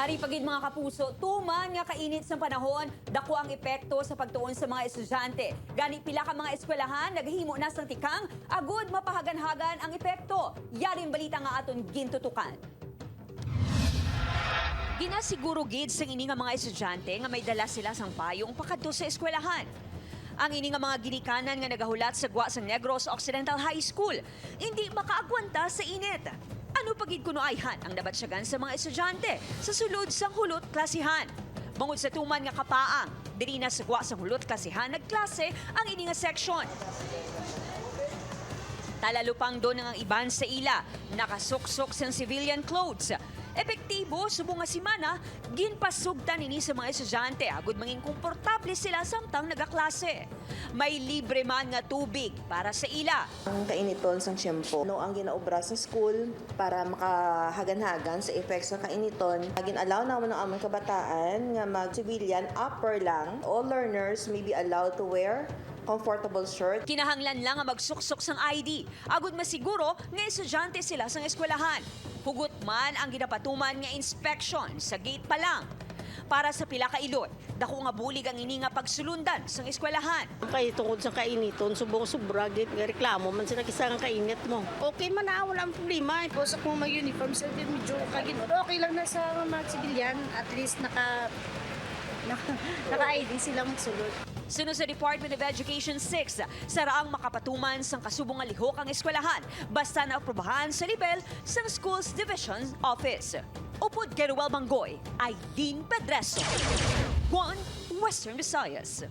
Ari pagid mga kapuso, tuman nga kainit sa panahon, dako ang epekto sa pagtuon sa mga estudyante. Gani pila ka mga eskwelahan naghimo na sang tikang, agud mapahagan-hagan ang epekto. Yarin balita nga aton gintutukan. Ginasiguro gid sa ini nga mga estudyante nga may dala sila sang payong pakadto sa eskwelahan. Ang ini nga mga ginikanan nga nagahulat sa gwa sang Negros Occidental High School, hindi makaagwanta sa init. Ano pagid kuno ayhan ang nabatsyagan sa mga estudyante sa sulod sang hulot klasihan. Bangod sa tuman nga kapaang, diri na sa gwa sang hulot klasihan nagklase ang ini nga section. Talalupang doon ang iban sa ila, nakasuksok sa civilian clothes. Epektibo, subong nga simana, ginpasugtan nini sa mga estudyante, agud mangin komportable sila samtang nagaklase. May libre man nga tubig para sa ila. Ang kainiton sang siyempo. No, ang ginaobra sa school para makahagan-hagan sa effects sa kainiton. Gin-allow naman ang aming kabataan nga mag-civilian upper lang. All learners may be allowed to wear comfortable shirt. Kinahanglan lang nga magsuksok sang ID, agud masiguro nga estudyante sila sang eskwelahan. Hugot man ang ginapatuman nga inspection sa gate pa lang. Para sa pila ka ilot, dako nga bulig ang ini nga pagsulundan sang eskwelahan. Kay tungkol sa kainiton, subong sobra git nga reklamo man sila kisa nga kainit mo. Okay man na wala ang problema. Bosak mo mag-uniform sa din medyo kagin. Okay lang na sa mga sibilyan, at least naka, naka-ID silang magsulod. Sunod sa Department of Education 6, saraang makapatuman sang kasubong nga lihok ang eskwelahan basta naaprubahan sa level sang Schools Division Office. Upod kay Ruel Manggoy, Aileen Pedreso. One Western Visayas.